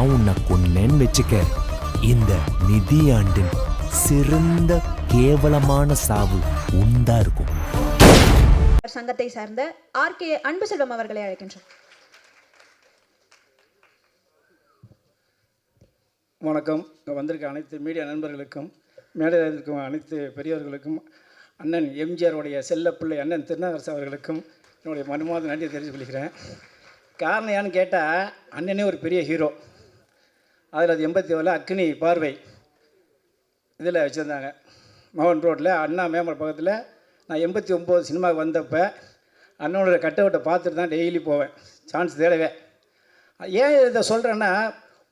நான் உன்னை கொன்னேன்னு வச்சுக்க. இந்த நிதியாண்டின் சிறந்த கேவலமான சாவு உண்டா இருக்கும். சங்கத்தை சார்ந்த ஆர் கே அன்பு செல்வம் அவர்களை அழைக்கின்றோம். வணக்கம். இங்கே வந்திருக்க அனைத்து மீடியா நண்பர்களுக்கும் மேடையில் இருக்கும் அனைத்து பெரியவர்களுக்கும் அண்ணன் எம்ஜிஆருடைய செல்லப்பிள்ளை அண்ணன் திருநாகரசு அவர்களுக்கும் என்னுடைய மனமார்ந்த நன்றியை தெரிஞ்சு கொள்கிறேன். காரணம் ஏன்னு கேட்டால் அண்ணனே ஒரு பெரிய ஹீரோ அதில் அது எண்பத்தி ஏழில் அக்னி பார்வை இதில் வச்சுருந்தாங்க. மோகன் ரோட்டில் அண்ணா மேம்பர் பக்கத்தில் நான் எண்பத்தி ஒம்பது சினிமாவுக்கு வந்தப்போ அண்ணனோட கட்டவுட்டை பார்த்துட்டு தான் டெய்லி போவேன். சான்ஸ் தேடவே. ஏன் இதை சொல்கிறேன்னா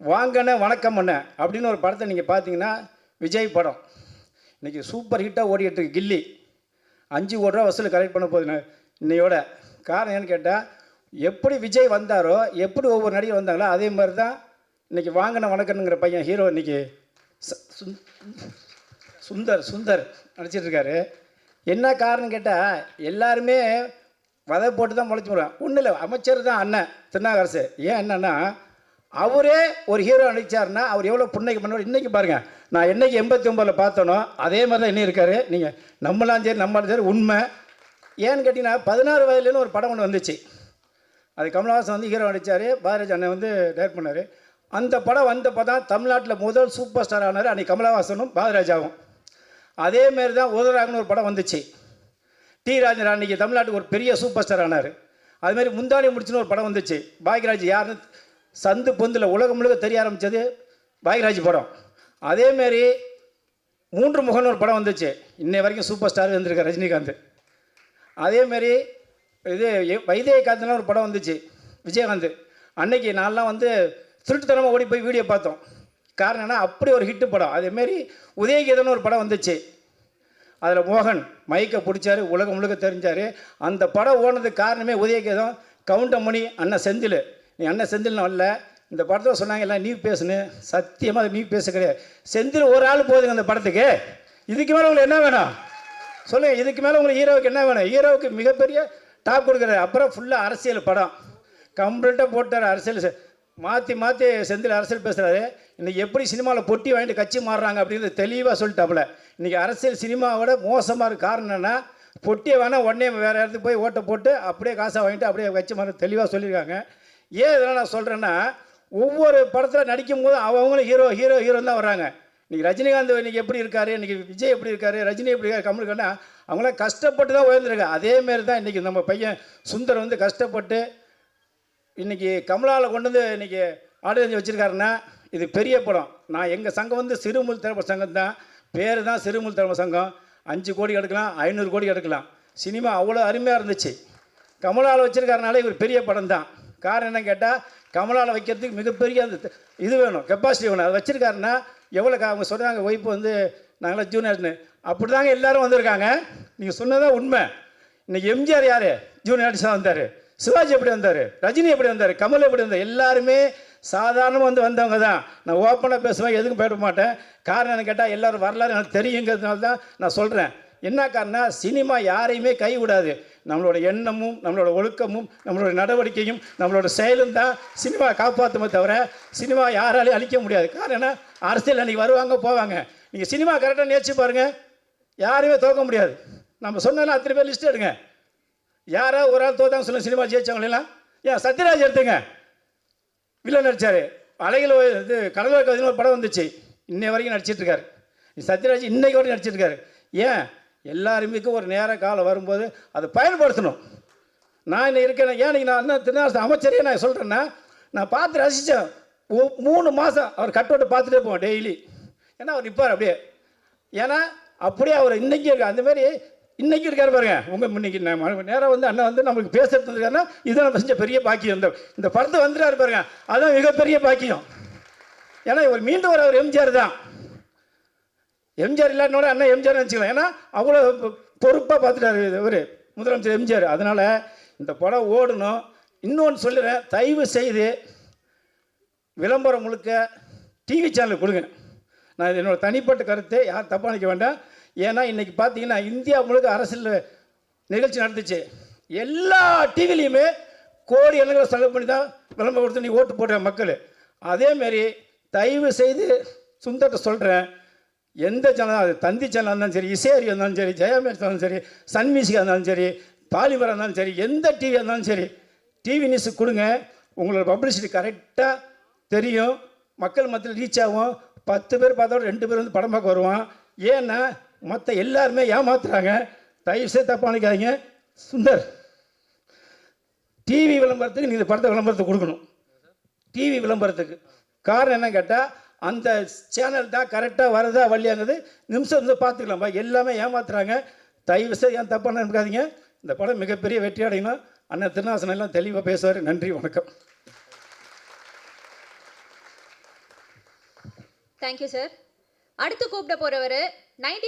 வாங்கண்ணே வணக்கம் அண்ணே அப்படின்னு ஒரு படத்தை நீங்கள் பார்த்தீங்கன்னா விஜய் படம். இன்றைக்கி சூப்பர் ஹிட்டாக ஓடிட்டு இருக்கு கில்லி. அஞ்சு கோடி ரூபா வசூல் கலெக்ட் பண்ண போகுது இன்னையோட. காரணம் என்னன்னு கேட்டால் எப்படி விஜய் வந்தாரோ எப்படி ஒவ்வொரு நடிகர் வந்தாங்களோ அதே மாதிரி தான் இன்றைக்கி வாங்கின வணக்கம்ங்கிற பையன் ஹீரோ இன்றைக்கி சுந்தர் சுந்தர் நடிச்சிட்ருக்காரு. என்ன காரணம் கேட்டால் எல்லாருமே வதை போட்டு தான் முளைச்சி போடுவேன் ஒன்றும் இல்லை அமைச்சர் தான் அண்ணன் திருநாகரசு. ஏன் என்னன்னா அவரே ஒரு ஹீரோ நடிச்சாருன்னா அவர் எவ்வளோ புண்ணைக்கு பண்ண இன்றைக்கி பாருங்கள் நான் என்னைக்கு எண்பத்தி ஒம்பதில் பார்த்தனோ அதே மாதிரி தான் இன்னும் இருக்காரு. நீங்கள் நம்மளாம் சரி நம்மளும் சரி உண்மை. ஏன்னு கேட்டிங்கன்னா பதினாறு வயதுலேருந்து ஒரு படம் ஒன்று வந்துச்சு. அது கமலஹாசன் வந்து ஹீரோ நடித்தார் பாரதி அண்ணன் வந்து டைரக்ட் பண்ணார். அந்த படம் வந்தப்போ தான் தமிழ்நாட்டில் முதல் சூப்பர் ஸ்டார் ஆனார் அன்றைக்கி கமலஹாசனும் பாலராஜாவும் அதேமாரி தான் உதராகனு ஒரு படம் வந்துச்சு. டி ராஜன் அன்றைக்கி தமிழ்நாட்டுக்கு ஒரு பெரிய சூப்பர் ஸ்டார் ஆனார். அதுமாரி முந்தானி முடிச்சுன்னு ஒரு படம் வந்துச்சு. பாக்யராஜ் யாருன்னு சந்து பொந்தில் உலகம் முழுக்க தெரிய ஆரம்பித்தது பாக்யராஜ் படம். அதேமாரி மூன்று முகன்னு ஒரு படம் வந்துச்சு. இன்னை வரைக்கும் சூப்பர் ஸ்டார் வந்திருக்கார் ரஜினிகாந்த். அதேமாரி இது எ- வைத்தியகாந்தெலாம் ஒரு படம் வந்துச்சு. விஜயகாந்த். அன்னைக்கு நான்லாம் வந்து திருட்டுத்தனமாக ஓடி போய் வீடியோ பார்த்தோம். காரணம் என்ன அப்படி ஒரு ஹிட்டு படம். அதேமாரி உதயகீதன்னு ஒரு படம் வந்துச்சு. அதில் மோகன் மைக்கை பிடிச்சாரு உலகம் முழுக்க தெரிஞ்சார். அந்த படம் ஓனதுக்கு காரணமே உதயகீதம் கவுண்டமணி அண்ணன் செந்தில். நீ அண்ணன் செந்தில் வரல. இந்த படத்தில் சொன்னாங்க எல்லாம் நீ பேசுனு சத்தியமாக நீ பேச கிடையாது. செந்தில் ஒரு ஆள் போதுங்க அந்த படத்துக்கு. இதுக்கு மேலே உங்களுக்கு என்ன வேணும்? சொல்லுங்கள் இதுக்கு மேலே உங்களுக்கு ஹீரோவுக்கு என்ன வேணும்? ஹீரோவுக்கு மிகப்பெரிய டாப் கொடுக்குறாரு. அப்புறம் ஃபுல்லாக அரசியல் படம். கம்ப்ளீட்டாக போட்டார் அரசியல். மாற்றி மாற்றி செந்தில் அரசியல் பேசுகிறாரு இன்றைக்கி எப்படி சினிமாவில் பொட்டி வாங்கிட்டு கட்சி மாறுறாங்க அப்படிங்கிறது தெளிவாக சொல்லிட்டாப்புல. இன்றைக்கி அரசியல் சினிமாவோட மோசமாக இருக்க காரணம் என்னன்னா பொட்டியை வேணால் உடனே வேறு இடத்துக்கு போய் ஓட்டை போட்டு அப்படியே காசை வாங்கிட்டு அப்படியே கட்சி மாற தெளிவாக சொல்லியிருக்காங்க. ஏன் இதெல்லாம் நான் சொல்கிறேன்னா ஒவ்வொரு படத்தில் நடிக்கும் போது அவங்களும் ஹீரோ ஹீரோ ஹீரோ தான் வராங்க இன்றைக்கி ரஜினிகாந்த் இன்றைக்கி எப்படி இருக்காரு? இன்றைக்கி விஜய் எப்படி இருக்காரு? ரஜினி எப்படி இருக்காரு? கமல் அவங்களாம் கஷ்டப்பட்டு தான் உயர்ந்திருக்காங்க. அதேமாரி தான் இன்றைக்கி நம்ம பையன் சுந்தர் வந்து கஷ்டப்பட்டு இன்றைக்கி கமலாவில் கொண்டு வந்து இன்றைக்கி ஆடியன்ஸ் வச்சுருக்காருன்னா இது பெரிய படம். நான் எங்கள் சங்கம் வந்து சிறுமுல் திரைப்பட சங்கம் தான். பேர் தான் சிறுமுல் திரைப்பட சங்கம். அஞ்சு கோடி எடுக்கலாம் ஐநூறு கோடி எடுக்கலாம். சினிமா அவ்வளோ அருமையாக இருந்துச்சு. கமலாவில் வச்சுருக்காருனால இவர் பெரிய படம் தான். காரணம் என்னன்னு கேட்டால் கமலாவில் வைக்கிறதுக்கு மிகப்பெரிய அந்த இது வேணும் கெப்பாசிட்டி வேணும். அதை வச்சுருக்காருன்னா எவ்வளோ அவங்க சொல்கிறாங்க ஒய்ஃப் வந்து நாங்களாம் ஜூனியர்னு அப்படி தாங்க எல்லாரும் வந்திருக்காங்க. நீங்கள் சொன்னதான் உண்மை. இன்னைக்கு எம்ஜிஆர் யார்? ஜூனியர் ஆர்டிஸ்டாக வந்தார். சிவாஜி எப்படி வந்தார்? ரஜினி எப்படி வந்தார்? கமல் எப்படி வந்தார்? எல்லாருமே சாதாரணமாக வந்து வந்தவங்க தான் நான் ஓப்பனாக பேசுவேன் எதுக்கும் போயிட மாட்டேன். காரணம் என்ன கேட்டால் எல்லோரும் வரலாறு எனக்கு தெரியுங்கிறதுனால தான் நான் சொல்கிறேன் என்ன காரணம் சினிமா யாரையுமே கைவிடாது நம்மளோட எண்ணமும் நம்மளோட ஒழுக்கமும் நம்மளோட நடவடிக்கையும் நம்மளோட செயலும் தான் சினிமா காப்பாற்றுமே தவிர சினிமா யாராலையும் அழிக்க முடியாது. காரணம் என்ன? அரசியல் அன்றைக்கி வருவாங்க போவாங்க. நீங்கள் சினிமா கரெக்டாக நேர்ச்சி பாருங்கள் யாரையுமே தோக்க முடியாது. நம்ம சொன்னாலும் அத்தனை பேர் லிஸ்ட் எடுங்க. யாரோ ஒரு ஆள் தோத்தாங்க சொல்லுங்க சினிமா ஜெயிச்சவங்களெல்லாம் ஏன் சத்யராஜ் எடுத்துங்க. வில்லன் நடிச்சார். அலைகள் இது கடலோர கவிதைன்னு ஒரு படம் வந்துச்சு. இன்னை வரைக்கும் நடிச்சிட்டு இருக்காரு. சத்யராஜ் இன்னைக்கு வரைக்கும் நடிச்சிட்டு இருக்காரு. ஏன்? எல்லாருமேக்கும் ஒரு நேர காலம் வரும்போது அதை பயன்படுத்தணும். நான் இன்னும் இருக்கேன். ஏன் நீங்கள் நான் என்ன திருநாள் அமைச்சரே நான் சொல்கிறேன்னா நான் பார்த்து ரசித்தேன் மூணு மாதம் அவர் கட்டோட்டை பார்த்துட்டே போவேன் டெய்லி. ஏன்னா அவர் நிற்பார் அப்படியே. ஏன்னா அப்படியே அவர் இன்னைக்கு இருக்கார். அந்தமாரி இன்னைக்கு இருக்காரு பாருங்க. உங்கள் இன்னைக்கு நேராக வந்து அண்ணன் வந்து நமக்கு பேசுறது இருக்காருன்னா நம்ம செஞ்ச பெரிய பாக்கியம். இந்த இந்த படத்தை வந்துட்டாரு பாருங்க. அதுதான் மிகப்பெரிய பாக்கியம். ஏன்னா இவர் மீண்டும் ஒரு அவர் எம்ஜிஆர் தான். எம்ஜிஆர் இல்லாட்டினோட அண்ணன் எம்ஜிஆர் நினச்சிக்கலாம் ஏன்னா அவ்வளோ பொறுப்பாக பார்த்துட்டாரு இவர் முதலமைச்சர் எம்ஜிஆர். அதனால் இந்த படம் ஓடணும். இன்னொன்று சொல்லுறேன் தயவு செய்து விளம்பரம் முழுக்க டிவி சேனலுக்கு கொடுங்க. நான் இது என்னோடய தனிப்பட்ட கருத்தை யார் தப்பாக நினைக்க வேண்டாம். ஏன்னா இன்றைக்கி பார்த்தீங்கன்னா இந்தியா முழுக்க அரசியல் நிகழ்ச்சி நடந்துச்சு. எல்லா டிவிலையுமே கோடி எண்ணங்களை செலவு பண்ணி தான் விளம்பரம் கொடுத்து நீ ஓட்டு போடுற மக்கள். அதேமாரி தயவு செய்து சுந்தர்கிட்ட சொல்கிறேன் எந்த சேனல் அது தந்தி சேனலாக இருந்தாலும் சரி இசையறி இருந்தாலும் சரி ஜெயாமே இருந்தாலும் சரி சன் மியூசிக்காக இருந்தாலும் சரி பாலிமரம் இருந்தாலும் சரி எந்த டிவியாக இருந்தாலும் சரி டிவி நியூஸ் கொடுங்க. உங்களோட பப்ளிசிட்டி கரெக்டாக தெரியும். மக்கள் மத்தியில் ரீச் ஆகும். பத்து பேர் பார்த்தோட ரெண்டு பேர் வந்து படம் பார்க்க வருவான். ஏன்னா மற்ற எல்லாருமே ஏமாத்துறாங்க. தயவு செய்து தப்பாக நினைக்காதீங்க. சுந்தர் டிவி விளம்பரத்துக்கு நீங்கள் படத்தை விளம்பரத்தை கொடுக்கணும். டிவி விளம்பரத்துக்கு. காரணம் என்ன கேட்டால் அந்த சேனல் தான் கரெக்டாக வரதா வரலையாங்கிறது நிமிஷம் வந்து பார்த்துக்கலாம்ப்பா எல்லாமே ஏமாத்துறாங்க. தயவு செய்து ஏன் தப்பாக நினைக்காதீங்க. இந்த படம் மிகப்பெரிய வெற்றி அடையணும். அண்ணன் திருநாசனம் எல்லாம் தெளிவாக பேசுவார். நன்றி வணக்கம். தேங்க்யூ சார் அடுத்து கூப்பிட போகிறவர் நைன்டி